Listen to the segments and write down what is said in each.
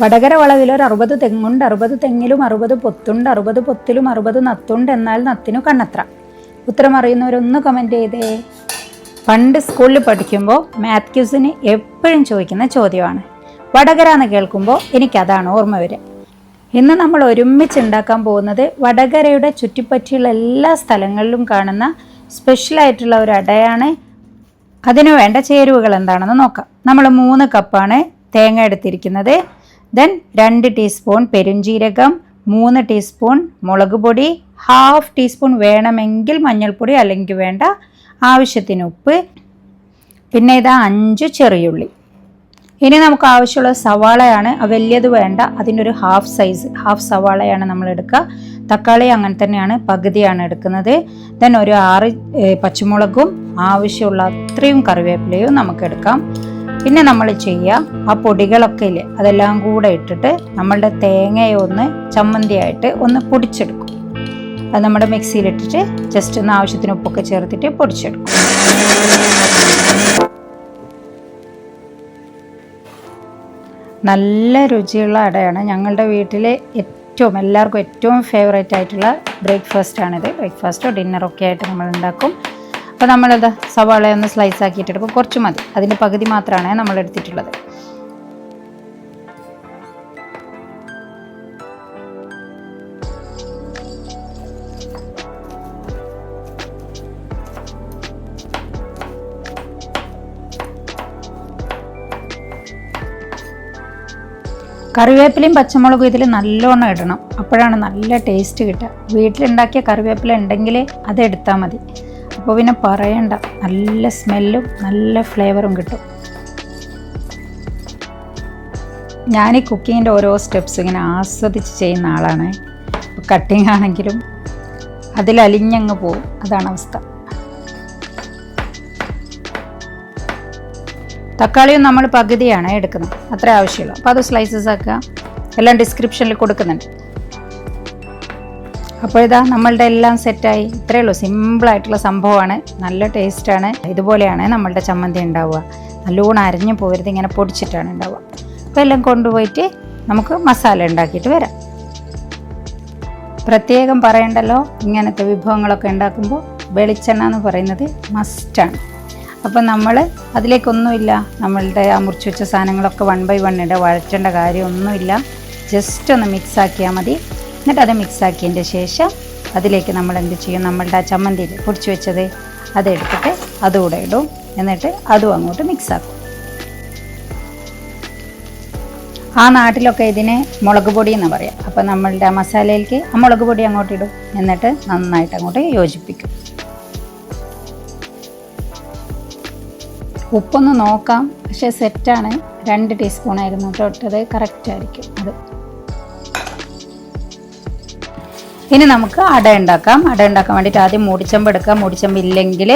വടകര വളവിൽ ഒരു അറുപത് തെങ്ങുണ്ട് അറുപത് തെങ്ങിലും അറുപത് പൊത്തുണ്ട് അറുപത് പൊത്തിലും അറുപത് നത്തുണ്ട് എന്നാൽ നത്തിനു കണ്ണത്ര. ഉത്തരം അറിയുന്നവരൊന്ന് കമന്റ് ചെയ്തേ. പണ്ട് സ്കൂളിൽ പഠിക്കുമ്പോൾ മാത് ക്യൂസിന് എപ്പോഴും ചോദിക്കുന്ന ചോദ്യമാണ്. വടകര എന്ന് കേൾക്കുമ്പോൾ എനിക്കതാണ് ഓർമ്മ വരിക. ഇന്ന് നമ്മൾ ഒരുമിച്ച് ഉണ്ടാക്കാൻ പോകുന്നത് വടകരയുടെ ചുറ്റിപ്പറ്റിയുള്ള എല്ലാ സ്ഥലങ്ങളിലും കാണുന്ന സ്പെഷ്യലായിട്ടുള്ള ഒരു അടയാണ്. അതിനു വേണ്ട ചേരുവകൾ എന്താണെന്ന് നോക്കാം. നമ്മൾ മൂന്ന് കപ്പാണ് തേങ്ങ എടുത്തിരിക്കുന്നത്. ദെൻ രണ്ട് ടീസ്പൂൺ പെരുംജീരകം മൂന്ന് ടീസ്പൂൺ മുളക് പൊടി ഹാഫ് ടീസ്പൂൺ വേണമെങ്കിൽ മഞ്ഞൾപ്പൊടി അല്ലെങ്കിൽ വേണ്ട ആവശ്യത്തിന് ഉപ്പ്. പിന്നെ ഇതാ അഞ്ച് ചെറിയുള്ളി. ഇനി നമുക്ക് ആവശ്യമുള്ള സവാളയാണ് വലിയത് വേണ്ട അതിന്റെ ഒരു ഹാഫ് സൈസ് ഹാഫ് സവാളയാണ് നമ്മൾ എടുക്കുക. തക്കാളി അങ്ങനെ തന്നെയാണ് പകുതിയാണ് എടുക്കുന്നത്. ദെൻ ഒരു ആറ് പച്ചമുളകും ആവശ്യമുള്ള അത്രയും കറിവേപ്പിലയും നമുക്ക് എടുക്കാം. പിന്നെ നമ്മൾ ചെയ്യുക ആ പൊടികളൊക്കെ ഇല്ലേ അതെല്ലാം കൂടെ ഇട്ടിട്ട് നമ്മളുടെ തേങ്ങയെ ഒന്ന് ചമ്മന്തിയായിട്ട് ഒന്ന് പൊടിച്ചെടുക്കും. അത് നമ്മുടെ മിക്സിയിലിട്ടിട്ട് ജസ്റ്റ് ഒന്ന് ആവശ്യത്തിന് ഉപ്പൊക്കെ ചേർത്തിട്ട് പൊടിച്ചെടുക്കും. നല്ല രുചിയുള്ള അടയാണ് ഞങ്ങളുടെ വീട്ടിലെ ഏറ്റവും എല്ലാവർക്കും ഏറ്റവും ഫേവറേറ്റ് ആയിട്ടുള്ള ബ്രേക്ക്ഫാസ്റ്റ് ബ്രേക്ക്ഫാസ്റ്റാണിത് ബ്രേക്ക്ഫാസ്റ്റോ ഡിന്നറൊക്കെ ആയിട്ട് നമ്മൾ ഉണ്ടാക്കും. അപ്പോൾ നമ്മളത് സവാള ഒന്ന് സ്ലൈസ് ആക്കിയിട്ട് എടുക്കും കുറച്ച് മതി. അതിന്റെ പകുതി മാത്രമാണ് നമ്മൾ എടുത്തിട്ടുള്ളത്. കറിവേപ്പിലയും പച്ചമുളകും ഇതിൽ നല്ലോണം ഇടണം. അപ്പോഴാണ് നല്ല ടേസ്റ്റ് കിട്ടുക. വീട്ടിലുണ്ടാക്കിയ കറിവേപ്പില ഉണ്ടെങ്കിൽ അത് എടുത്താൽ മതി. അപ്പോൾ പിന്നെ പറയണ്ട. നല്ല സ്മെല്ലും നല്ല ഫ്ലേവറും കിട്ടും. ഞാൻ ഈ കുക്കിങ്ങിന്റെ ഓരോ സ്റ്റെപ്സ് ഇങ്ങനെ ആസ്വദിച്ച് ചെയ്യുന്ന ആളാണ്. കട്ടിങ് ആണെങ്കിലും അതിൽ അലിഞ്ഞങ്ങ് പോവും. അതാണ് അവസ്ഥ. തക്കാളിയും നമ്മൾ പകുതിയാണ് എടുക്കുന്നത്. അത്ര ആവശ്യമുള്ളൂ. അപ്പോൾ അത് സ്ലൈസസ് ആക്കുക. എല്ലാം ഡിസ്ക്രിപ്ഷനിൽ കൊടുക്കുന്നുണ്ട്. അപ്പോൾ ഇതാ നമ്മളുടെ എല്ലാം സെറ്റായി. ഇത്രയേ ഉള്ളൂ. സിമ്പിളായിട്ടുള്ള സംഭവമാണ്. നല്ല ടേസ്റ്റാണ് ഇതുപോലെയാണ് നമ്മളുടെ ചമ്മന്തി ഉണ്ടാവുക. നല്ലോണം അരഞ്ഞു പോകരുത് ഇങ്ങനെ പൊടിച്ചിട്ടാണ് ഉണ്ടാവുക. അപ്പോൾ എല്ലാം കൊണ്ടുപോയിട്ട് നമുക്ക് മസാല ഉണ്ടാക്കിയിട്ട് വരാം. പ്രത്യേകം പറയണ്ടല്ലോ ഇങ്ങനത്തെ വിഭവങ്ങളൊക്കെ ഉണ്ടാക്കുമ്പോൾ വെളിച്ചെണ്ണ എന്ന് പറയുന്നത് മസ്റ്റാണ് അപ്പം നമ്മൾ അതിലേക്കൊന്നുമില്ല. നമ്മളുടെ ആ മുറിച്ച് വെച്ച സാധനങ്ങളൊക്കെ വൺ ബൈ വൺ ഇട വഴറ്റേണ്ട കാര്യമൊന്നുമില്ല. ജസ്റ്റ് ഒന്ന് മിക്സ് ആക്കിയാൽ മതി. എന്നിട്ട് അത് മിക്സാക്കിയതിന്റെ ശേഷം അതിലേക്ക് നമ്മൾ എന്ത് ചെയ്യും? നമ്മളുടെ ആ ചമ്മന്തിയിൽ പൊടിച്ചു വെച്ചത് അതെടുത്തിട്ട് അതുകൂടെ ഇടും. എന്നിട്ട് അതും അങ്ങോട്ട് മിക്സാക്കും. ആ നാട്ടിലൊക്കെ ഇതിനെ മുളക് പൊടി എന്ന് പറയാം. അപ്പം നമ്മളുടെ ആ മസാലയിലേക്ക് ആ മുളക് പൊടി അങ്ങോട്ട് ഇടും. എന്നിട്ട് നന്നായിട്ട് അങ്ങോട്ട് യോജിപ്പിക്കും. ഉപ്പൊന്ന് നോക്കാം. പക്ഷേ സെറ്റാണ് രണ്ട് ടീസ്പൂണായിരുന്നു കേട്ടോ ഇട്ടത്. കറക്റ്റ് ആയിരിക്കും അത്. ഇനി നമുക്ക് അട ഉണ്ടാക്കാം. അട ഉണ്ടാക്കാൻ വേണ്ടിയിട്ട് ആദ്യം മൂടിച്ചമ്പ് എടുക്കാം. മൂടിച്ചമ്പ് ഇല്ലെങ്കിൽ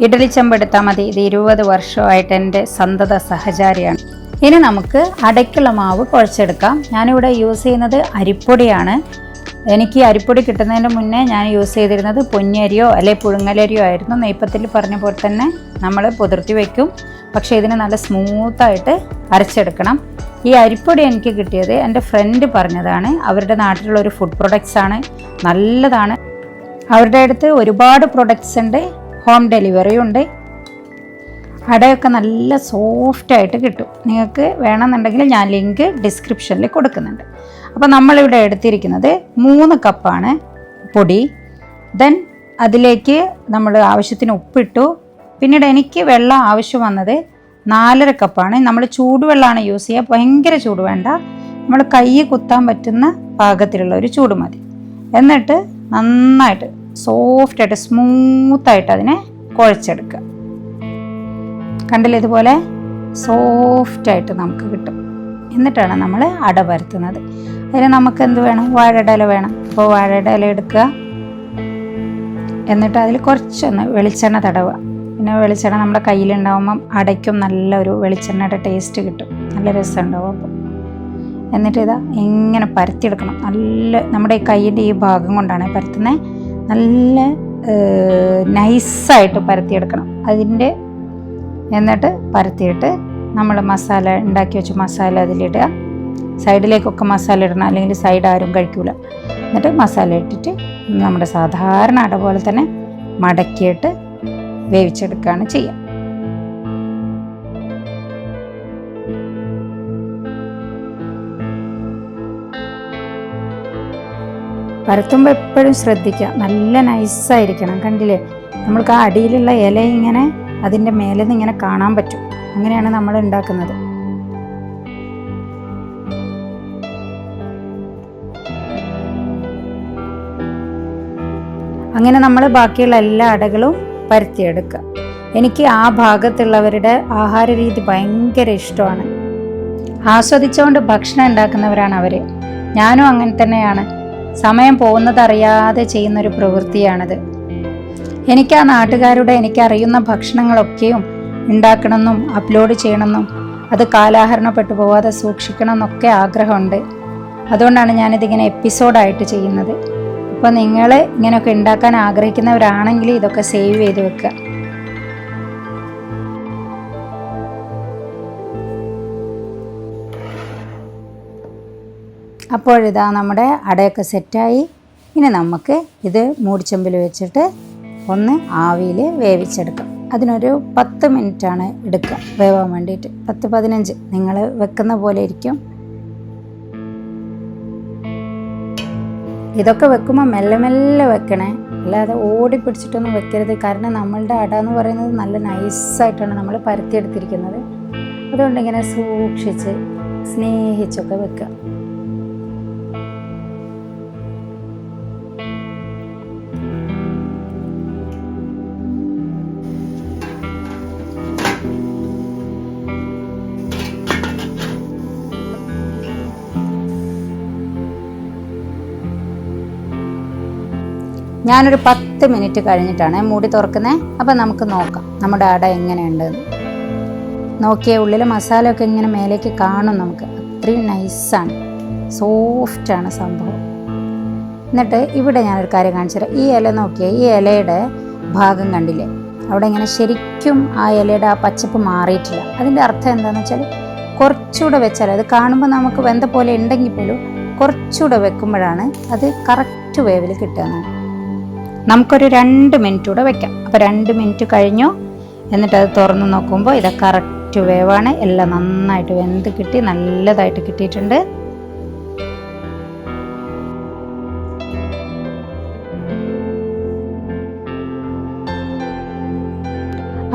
ഇഡലിച്ചമ്പ് എടുത്താൽ മതി. ഇത് ഇരുപത് വർഷമായിട്ട് എന്റെ സന്തത സഹചാരിയാണ്. ഇനി നമുക്ക് അടയ്ക്കുള്ള മാവ് കുഴച്ചെടുക്കാം. ഞാനിവിടെ യൂസ് ചെയ്യുന്നത് അരിപ്പൊടിയാണ്. എനിക്ക് അരിപ്പൊടി കിട്ടുന്നതിന് മുന്നേ ഞാൻ യൂസ് ചെയ്തിരുന്നത് പൊന്നിയരിയോ അല്ലെ പുഴുങ്ങലരിയോ ആയിരുന്നു. നെയ്പ്പത്തിൽ പറഞ്ഞ പോലെ തന്നെ നമ്മൾ പുതിർത്തി വയ്ക്കും പക്ഷേ ഇതിന് നല്ല സ്മൂത്തായിട്ട് അരച്ചെടുക്കണം. ഈ അരിപ്പൊടി എനിക്ക് കിട്ടിയത് എന്റെ ഫ്രണ്ട് പറഞ്ഞതാണ്. അവരുടെ നാട്ടിലുള്ള ഒരു ഫുഡ് പ്രൊഡക്ട്സ് ആണ്. നല്ലതാണ്. അവരുടെ അടുത്ത് ഒരുപാട് പ്രൊഡക്ട്സ് ഉണ്ട്. ഹോം ഡെലിവറി ഉണ്ട്. അടയൊക്കെ നല്ല സോഫ്റ്റായിട്ട് കിട്ടും. നിങ്ങൾക്ക് വേണമെന്നുണ്ടെങ്കിൽ ഞാൻ ലിങ്ക് ഡിസ്ക്രിപ്ഷനിൽ കൊടുക്കുന്നുണ്ട്. അപ്പോൾ നമ്മളിവിടെ എടുത്തിരിക്കുന്നത് മൂന്ന് കപ്പാണ് പൊടി. ദെൻ അതിലേക്ക് നമ്മൾ ആവശ്യത്തിന് ഉപ്പിട്ടു. പിന്നീട് എനിക്ക് വെള്ളം ആവശ്യം വന്നത് നാലര കപ്പാണ്. നമ്മൾ ചൂടുവെള്ളമാണ് യൂസ് ചെയ്യുക. ഭയങ്കര ചൂട് വേണ്ട. നമ്മൾ കൈ കുത്താൻ പറ്റുന്ന പാകത്തിലുള്ള ഒരു ചൂട് മതി. എന്നിട്ട് നന്നായിട്ട് സോഫ്റ്റായിട്ട് സ്മൂത്തായിട്ട് അതിനെ കുഴച്ചെടുക്കുക. കണ്ടില്ലേ ഇതുപോലെ സോഫ്റ്റായിട്ട് നമുക്ക് കിട്ടും. എന്നിട്ടാണ് നമ്മൾ അട പരത്തുന്നത്. അതിന് നമുക്ക് എന്ത് വേണം? വാഴയുടെ ഇല വേണം. അപ്പോൾ വാഴയുടെ ഇല എടുക്കുക. എന്നിട്ട് അതിൽ കുറച്ചൊന്ന് വെളിച്ചെണ്ണ തടവുക. പിന്നെ വെളിച്ചെണ്ണ നമ്മുടെ കയ്യിലുണ്ടാവുമ്പം അടയ്ക്കും നല്ലൊരു വെളിച്ചെണ്ണയുടെ ടേസ്റ്റ് കിട്ടും. നല്ല രസം ഉണ്ടാവും അപ്പോൾ. എന്നിട്ട് ഇതാ ഇങ്ങനെ പരത്തിയെടുക്കണം. നല്ല നമ്മുടെ ഈ കയ്യിന്റെ ഈ ഭാഗം കൊണ്ടാണ് പരത്തുന്നത്. നല്ല നൈസായിട്ട് പരത്തിയെടുക്കണം. അതിന്റെ എന്നിട്ട് പരത്തിയിട്ട് നമ്മൾ മസാല ഉണ്ടാക്കി വെച്ച മസാല അതിലിടുക. സൈഡിലേക്കൊക്കെ മസാല ഇടണം അല്ലെങ്കിൽ സൈഡ് ആരും കഴിക്കൂല. എന്നിട്ട് മസാല ഇട്ടിട്ട് നമ്മുടെ സാധാരണ അട പോലെ തന്നെ മടക്കിയിട്ട് വേവിച്ചെടുക്കുകയാണ് ചെയ്യുക. പരത്തുമ്പോൾ എപ്പോഴും ശ്രദ്ധിക്കുക. നല്ല നൈസായിരിക്കണം കണ്ടില്ലേ? നമ്മൾക്ക് ആ അടിയിലുള്ള ഇല ഇങ്ങനെ അതിന്റെ മേലെ നിന്ന് ഇങ്ങനെ കാണാൻ പറ്റും. അങ്ങനെയാണ് നമ്മൾ ഉണ്ടാക്കുന്നത്. അങ്ങനെ നമ്മൾ ബാക്കിയുള്ള എല്ലാ അടകളും പരത്തിയെടുക്കുക. എനിക്ക് ആ ഭാഗത്തുള്ളവരുടെ ആഹാര രീതി ഭയങ്കര ഇഷ്ടമാണ്. ആസ്വദിച്ചുകൊണ്ട് ഭക്ഷണം ഉണ്ടാക്കുന്നവരാണ് അവർ ഞാനും അങ്ങനെ തന്നെയാണ്. സമയം പോകുന്നതറിയാതെ ചെയ്യുന്നൊരു പ്രവൃത്തിയാണിത്. എനിക്ക് ആ നാട്ടുകാരുടെ എനിക്കറിയുന്ന ഭക്ഷണങ്ങളൊക്കെയും ഉണ്ടാക്കണമെന്നും അപ്ലോഡ് ചെയ്യണമെന്നും അത് കാലാഹരണപ്പെട്ടു പോവാതെ സൂക്ഷിക്കണം എന്നൊക്കെ ആഗ്രഹമുണ്ട്. അതുകൊണ്ടാണ് ഞാനിതിങ്ങനെ എപ്പിസോഡായിട്ട് ചെയ്യുന്നത്. അപ്പോൾ നിങ്ങൾ ഇങ്ങനെയൊക്കെ ഉണ്ടാക്കാൻ ആഗ്രഹിക്കുന്നവരാണെങ്കിൽ ഇതൊക്കെ സേവ് ചെയ്ത് വെക്കുക. അപ്പോഴിതാ നമ്മുടെ അടയൊക്കെ സെറ്റായി ഇനി നമുക്ക് ഇത് മൂടിച്ചെമ്പിൽ വെച്ചിട്ട് ഒന്ന് ആവിയിൽ വേവിച്ചെടുക്കാം. അതിനൊരു പത്ത് മിനിറ്റാണ് എടുക്കുക. വേവാൻ വേണ്ടിയിട്ട്. പത്ത് പതിനഞ്ച്. നിങ്ങൾ വെക്കുന്ന പോലെ ഇരിക്കും. ഇതൊക്കെ വെക്കുമ്പോൾ മെല്ലെ മെല്ലെ വെക്കണേ. അല്ലാതെ ഓടി പിടിച്ചിട്ടൊന്നും വെക്കരുത്. കാരണം നമ്മളുടെ അട എന്ന് പറയുന്നത് നല്ല നൈസായിട്ടാണ് നമ്മൾ പരത്തിയെടുത്തിരിക്കുന്നത് അതുകൊണ്ട് ഇങ്ങനെ സൂക്ഷിച്ച് സ്നേഹിച്ചൊക്കെ വെക്കുക. ഞാനൊരു പത്ത് മിനിറ്റ് കഴിഞ്ഞിട്ടാണ് മൂടി തുറക്കുന്നത് അപ്പോൾ നമുക്ക് നോക്കാം നമ്മുടെ അട എങ്ങനെയുണ്ടെന്ന്. നോക്കിയ ഉള്ളിൽ മസാലയൊക്കെ ഇങ്ങനെ മേലേക്ക് കാണും നമുക്ക്. അത്രയും നൈസാണ്. സോഫ്റ്റാണ് സംഭവം. എന്നിട്ട് ഇവിടെ ഞാനൊരു കാര്യം കാണിച്ചു തരാം. ഈ ഇല നോക്കിയാൽ ഈ ഇലയുടെ ഭാഗം കണ്ടില്ലേ? അവിടെ ഇങ്ങനെ ശരിക്കും ആ ഇലയുടെ ആ പച്ചപ്പ് മാറിയിട്ടില്ല. അതിന്റെ അർത്ഥം എന്താണെന്ന് വെച്ചാൽ കുറച്ചുകൂടെ വെച്ചാൽ അത് കാണുമ്പോൾ നമുക്ക് വെന്ത പോലെ ഉണ്ടെങ്കിൽ പോലും കുറച്ചുകൂടെ വെക്കുമ്പോഴാണ് അത് കറക്റ്റ് വേവിൽ കിട്ടുകയെന്നാണ് നമുക്കൊരു രണ്ട് മിനിറ്റ് കൂടെ വെക്കാം. അപ്പോൾ രണ്ട് മിനിറ്റ് കഴിഞ്ഞു. എന്നിട്ട് അത് തുറന്ന് നോക്കുമ്പോൾ ഇത് കറക്റ്റ് വേവാണ് എല്ലാം നന്നായിട്ട് വെന്ത് കിട്ടി നല്ലതായിട്ട് കിട്ടിയിട്ടുണ്ട്.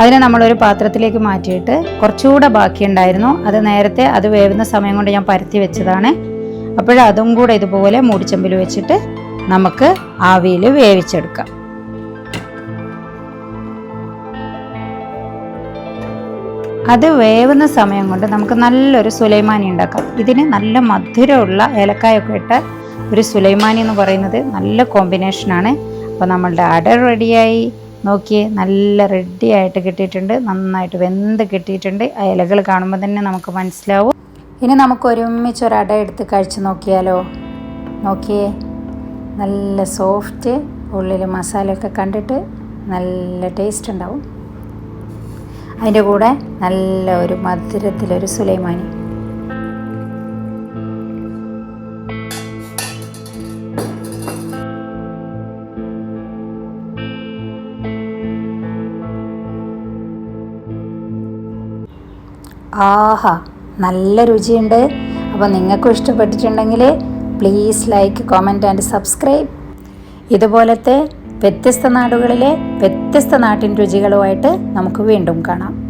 അതിനെ നമ്മളൊരു പാത്രത്തിലേക്ക് മാറ്റിയിട്ട് കുറച്ചുകൂടെ ബാക്കിയുണ്ടായിരുന്നു. അത് നേരത്തെ അത് വേവുന്ന സമയം കൊണ്ട് ഞാൻ പരത്തി വെച്ചതാണ്. അപ്പോഴതും കൂടെ ഇതുപോലെ മൂടിച്ചമ്പിൽ വെച്ചിട്ട് നമുക്ക് ആവിയിൽ വേവിച്ചെടുക്കാം. അത് വേവുന്ന സമയം കൊണ്ട് നമുക്ക് നല്ലൊരു സുലൈമാനി ഉണ്ടാക്കാം. ഇതിന് നല്ല മധുരമുള്ള ഏലക്കായൊക്കെ ഇട്ട ഒരു സുലൈമാനി എന്ന് പറയുന്നത് നല്ല കോമ്പിനേഷനാണ് അപ്പോൾ നമ്മളുടെ അട റെഡിയായി നോക്കിയേ നല്ല റെഡി ആയിട്ട് കിട്ടിയിട്ടുണ്ട്. നന്നായിട്ട് വെന്ത് കിട്ടിയിട്ടുണ്ട്. ആ ഇലകൾ കാണുമ്പോൾ തന്നെ നമുക്ക് മനസ്സിലാവും. ഇനി നമുക്ക് ഒരുമിച്ച് ഒരു അട എടുത്ത് കഴിച്ച് നോക്കിയാലോ? നോക്കിയേ. നല്ല സോഫ്റ്റ് ഉള്ളിൽ മസാലയൊക്കെ കണ്ടിട്ട് നല്ല ടേസ്റ്റ് ഉണ്ടാവും. അതിന്റെ കൂടെ നല്ല ഒരു മധുരത്തിലൊരു സുലൈമാനി. ആഹാ നല്ല രുചിയുണ്ട്. അപ്പോൾ നിങ്ങൾക്കും ഇഷ്ടപ്പെട്ടിട്ടുണ്ടെങ്കിൽ please like comment and subscribe ഇതുപോലത്തെ വ്യത്യസ്ത നാടുകളിലെ വ്യത്യസ്ത നാട്ടിൻ രുചികളുമായിട്ട് നമുക്ക് വീണ്ടും കാണാം.